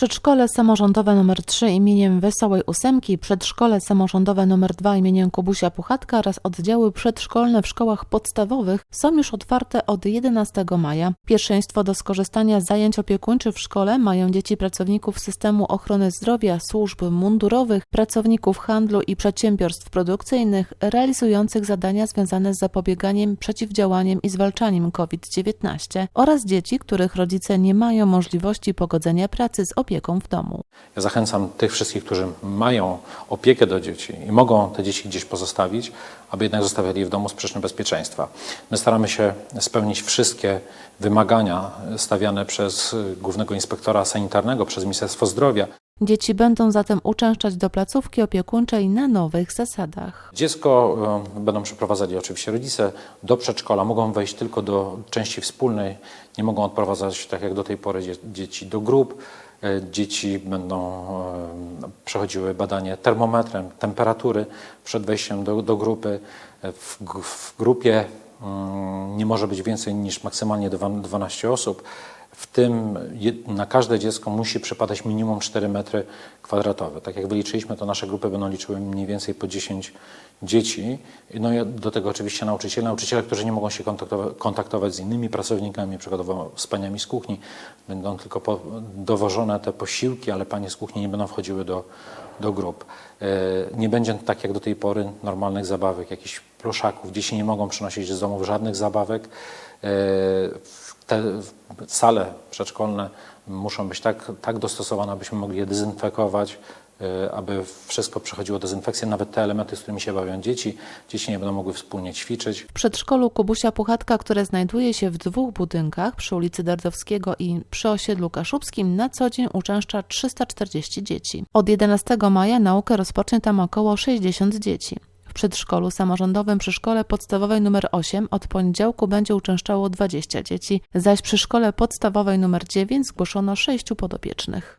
Przedszkole samorządowe nr 3 imieniem Wesołej Ósemki, przedszkole samorządowe nr 2 imieniem Kubusia Puchatka oraz oddziały przedszkolne w szkołach podstawowych są już otwarte od 11 maja. Pierwszeństwo do skorzystania z zajęć opiekuńczych w szkole mają dzieci pracowników systemu ochrony zdrowia, służb mundurowych, pracowników handlu i przedsiębiorstw produkcyjnych realizujących zadania związane z zapobieganiem, przeciwdziałaniem i zwalczaniem COVID-19 oraz dzieci, których rodzice nie mają możliwości pogodzenia pracy z opieką w domu. Ja zachęcam tych wszystkich, którzy mają opiekę do dzieci i mogą te dzieci gdzieś pozostawić, aby jednak zostawiali je w domu z przyczyn bezpieczeństwa. My staramy się spełnić wszystkie wymagania stawiane przez Głównego Inspektora Sanitarnego, przez Ministerstwo Zdrowia. Dzieci będą zatem uczęszczać do placówki opiekuńczej na nowych zasadach. Dziecko e, będą przeprowadzali oczywiście rodzice do przedszkola, mogą wejść tylko do części wspólnej, nie mogą odprowadzać tak jak do tej pory dzie- dzieci do grup. E, Dzieci będą e, przechodziły badanie termometrem, temperatury przed wejściem do, do grupy. W, w grupie mm, nie może być więcej niż maksymalnie dwa- 12 osób. W tym na każde dziecko musi przypadać minimum 4 metry kwadratowe. Tak jak wyliczyliśmy, to nasze grupy będą liczyły mniej więcej po 10 dzieci. No i do tego oczywiście nauczyciele, nauczyciele, którzy nie mogą się kontaktowa- kontaktować z innymi pracownikami, przykładowo z paniami z kuchni. Będą tylko dowożone te posiłki, ale panie z kuchni nie będą wchodziły do, do grup. E, Nie będzie tak jak do tej pory normalnych zabawek, jakichś pluszaków. Dzieci nie mogą przynosić z domów żadnych zabawek. E, Te sale przedszkolne muszą być tak, tak dostosowane, abyśmy mogli je dezynfekować, e, aby wszystko przechodziło dezynfekcję, nawet te elementy, z którymi się bawią dzieci. Dzieci nie będą mogły wspólnie ćwiczyć. W przedszkolu Kubusia Puchatka, które znajduje się w dwóch budynkach przy ulicy Dardowskiego i przy osiedlu Kaszubskim, na co dzień uczęszcza 340 dzieci. Od 11 maja naukę rozpocznie tam około 60 dzieci. W przedszkolu samorządowym przy szkole podstawowej nr 8 od poniedziałku będzie uczęszczało 20 dzieci, zaś przy szkole podstawowej nr 9 zgłoszono 6 podopiecznych.